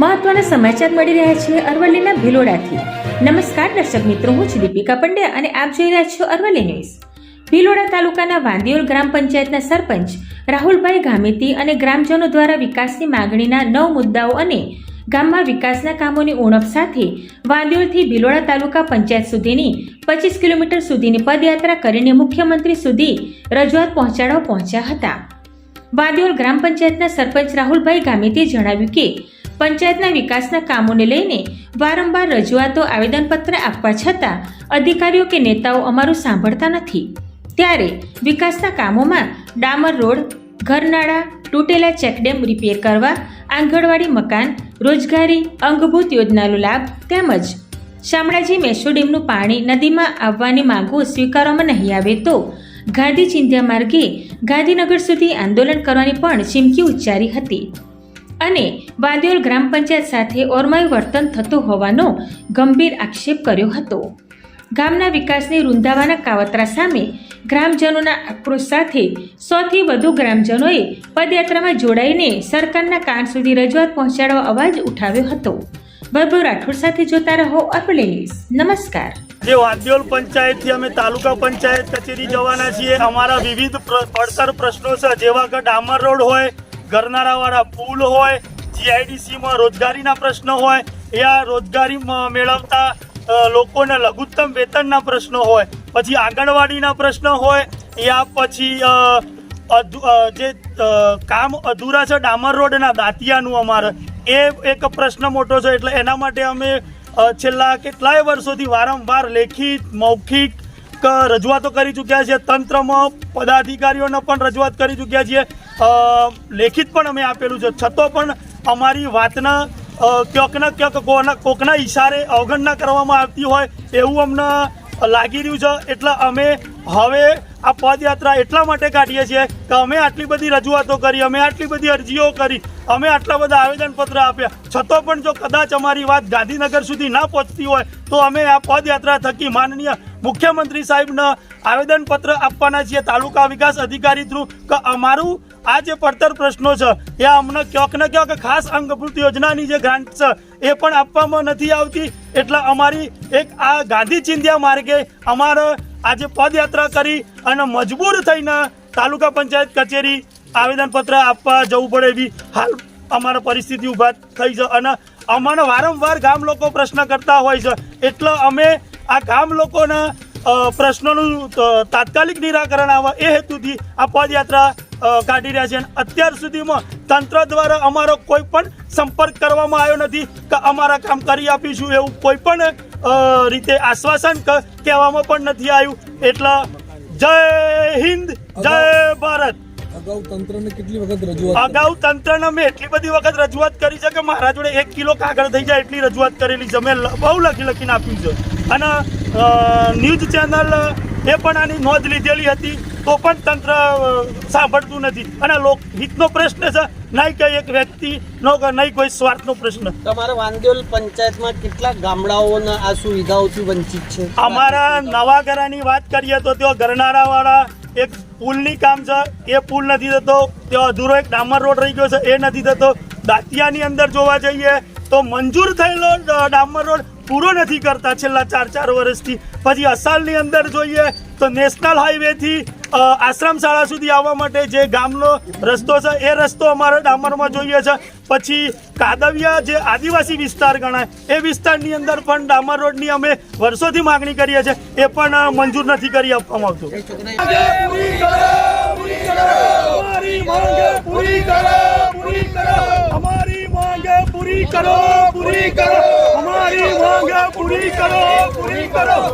મહત્વના સમાચાર મળી રહ્યા છે અરવલ્લીના ભિલોડાથી. નમસ્કાર, દર્શક મિત્રો, હું છું દીપિકા પંડ્યા અને આપ જોઈ રહ્યા છો અરવલ્લી ન્યૂઝ. ભિલોડા તાલુકાના વાંદિયોલ ગ્રામ પંચાયતના સરપંચ રાહુલભાઈ ગામેતી અને ગ્રામજનો દ્વારા વિકાસની માગણીના નવ મુદ્દાઓ અને ગામમાં વિકાસના કામોની ઉણપ સાથે વાંદિયોલથી ભિલોડા તાલુકા પંચાયત સુધીની પચીસ કિલોમીટર સુધીની પદયાત્રા કરીને મુખ્યમંત્રી સુધી રજૂઆત પહોંચાડવા પહોંચ્યા હતા. વાદિયોલ ગ્રામ પંચાયતના સરપંચ રાહુલભાઈ ગામિતીએ જણાવ્યું કે પંચાયતના વિકાસના કામોને લઈને વારંવાર રજૂઆતો આવેદનપત્ર આપવા છતાં અધિકારીઓ કે નેતાઓ અમારું સાંભળતા નથી. ત્યારે વિકાસના કામોમાં ડામર રોડ, ઘરનાળા, તૂટેલા ચેકડેમ રિપેર કરવા, આંગણવાડી મકાન, રોજગારી, અંગભૂત યોજનાનો લાભ તેમજ શામળાજી મેસો ડેમનું પાણી નદીમાં આવવાની માંગો સ્વીકારવામાં નહીં આવે તો ગાંધી ચિંધ્યા માર્ગે ગાંધીનગર સુધી આંદોલન કરવાની પણ ચીમકી ઉચ્ચારી હતી. અને વાંદિયોલ ગ્રામ પંચાયત સાથે ઓરમાયું વર્તન થતું હોવાનો ગંભીર આક્ષેપ કર્યો હતો. ગામના વિકાસને રૂંધાવાના કાવતરા સામે ગ્રામજનોના આક્રોશ સાથે સૌથી વધુ ગ્રામજનોએ પદયાત્રામાં જોડાઈને સરકારના કાન સુધી રજૂઆત પહોંચાડવા અવાજ ઉઠાવ્યો હતો. વૈભવ રાઠોડ સાથે જોતા રહો ન્યૂઝ. નમસ્કાર. જે વાદ્યોલ પંચાયતથી અમે તાલુકા પંચાયત કચેરી જવાના છીએ. અમારા વિવિધ પડતર પ્રશ્નો છે. જેવા કે ડામર રોડ હોય ગરનાળાવાળા પુલ હોય જીઆઈડીસીમાં રોજગારીના પ્રશ્નો હોય યા રોજગારી મેળવતા લોકોના લઘુત્તમ વેતનના પ્રશ્નો હોય, પછી આંગણવાડીના પ્રશ્નો હોય, યા પછી જે કામ અધૂરા છે, ડામર રોડના દાંતિયાનું અમારે, એ એક પ્રશ્ન મોટો છે, એટલે એના માટે અમે છેલ્લા કેટલાય વર્ષોથી વારંવાર લેખિત, મૌખિક રજૂઆતો કરી ચૂક્યા છીએ. તંત્રમાં પદાધિકારીઓને પણ રજૂઆત કરી ચૂક્યા છીએ. લેખિત પણ અમે આપેલું છે. છતાં પણ અમારી વાતના ક્યાંકના ક્યાંક કોના, કોકના ઈશારે અવગણના કરવામાં આવતી હોય એવું અમને લાગી રહ્યું છે. એટલે અમે હવે આ પદયાત્રા એટલા માટે કાઢીએ છીએ કે અમે આટલી બધી રજૂઆતો કરી, અમે આટલી બધી અરજીઓ કરી, અમે આટલા બધા આવેદનપત્ર આપ્યા. છતાં પણ જો કદાચ અમારી વાત ગાંધીનગર સુધી ના પહોંચતી હોય, તો અમે આ પદયાત્રા થકી માનનીય મુખ્યમંત્રી સાહેબના આવેદનપત્ર આપવાના છીએ તાલુકા વિકાસ અધિકારી થ્રુ કે અમારું આ જે પડતર પ્રશ્નો છે, એ અમને ક્યાંક ને ક્યાંક ખાસ અંગભૂત યોજનાની જે ગ્રાન્ટ છે, એ પણ આપવામાં નથી આવતી. એટલે અમારી એક આ ગાંધી ચિંધ્યા માર્ગે અમારે આજે પદયાત્રા કરી અને મજબૂર થઈને તાલુકા પંચાયત કચેરી આવેદનપત્ર આપવા જવું પડે એવી હાલ અમારા પરિસ્થિતિ ઊભા થઈ છે. અને અમને વારંવાર ગામ લોકો પ્રશ્ન કરતા હોય છે. એટલે અમે આ ગામ લોકોના પ્રશ્નોનું તાત્કાલિક નિરાકરણ આવે એ હેતુથી આ પદયાત્રા કાઢી રહ્યા છે. અને અત્યાર સુધીમાં તંત્ર દ્વારા અમારો કોઈ પણ સંપર્ક કરવામાં આવ્યો નથી કે અમારા કામ કરી આપીશું એવું કોઈ પણ રીતે આશ્વાસન ક- કહેવામાં પણ નથી આવ્યું. એટલા જય હિન્દ જય ભારત. અગાઉ તંત્રને કેટલી વખત રજૂઆત અગાઉ તંત્રને મેં એટલી બધી વખત રજૂઆત કરી છે કે મારા જોડે એક કિલો કાગળ થઈ જાય એટલી રજૂઆત કરેલી છે. મેં બહુ લખી લખીને આપ્યું છે. અને ન્યૂઝ ચેનલ એ પણ આની નોંધ લીધેલી હતી તો પણ તંત્ર સાંભળતું નથી. અને લોકહિતનો પ્રશ્ન છે નહીં કે એક વ્યક્તિ નો નહીં કોઈ સ્વાર્થનો પ્રશ્ન. તમારા વાંદેલ પંચાયતમાં કેટલા ગામડાઓના આ સુવિધાઓથી વંચિત છે? અમારા નવા ગરાની વાત કરીએ તો તેઓ ગરનારાવાળા એક પુલની કામ છે એ પુલ નથી થતો તેઓ અધૂરો એક ડામર રોડ રહી ગયો છે એ નથી થતો દાંતિયાની અંદર જોવા જઈએ તો મંજૂર થયેલો ડામર રોડ પૂરો નથી કરતા છેલ્લા ચાર ચાર વર્ષથી. પછી અસાલની અંદર જોઈએ તો નેશનલ હાઈવેથી આશ્રમ શાળા સુધી આવવા માટે જે ગામનો રસ્તો છે, એ રસ્તો અમારે ડામરમાં જોઈએ છે. પછી કાદવિયા જે આદિવાસી વિસ્તાર ગણાય, એ વિસ્તારની અંદર પણ ડામર રોડની અમે વર્ષોથી માગણી કરીએ છીએ. એ પણ મંજૂર નથી કરી આપવામાં આવતું. 바로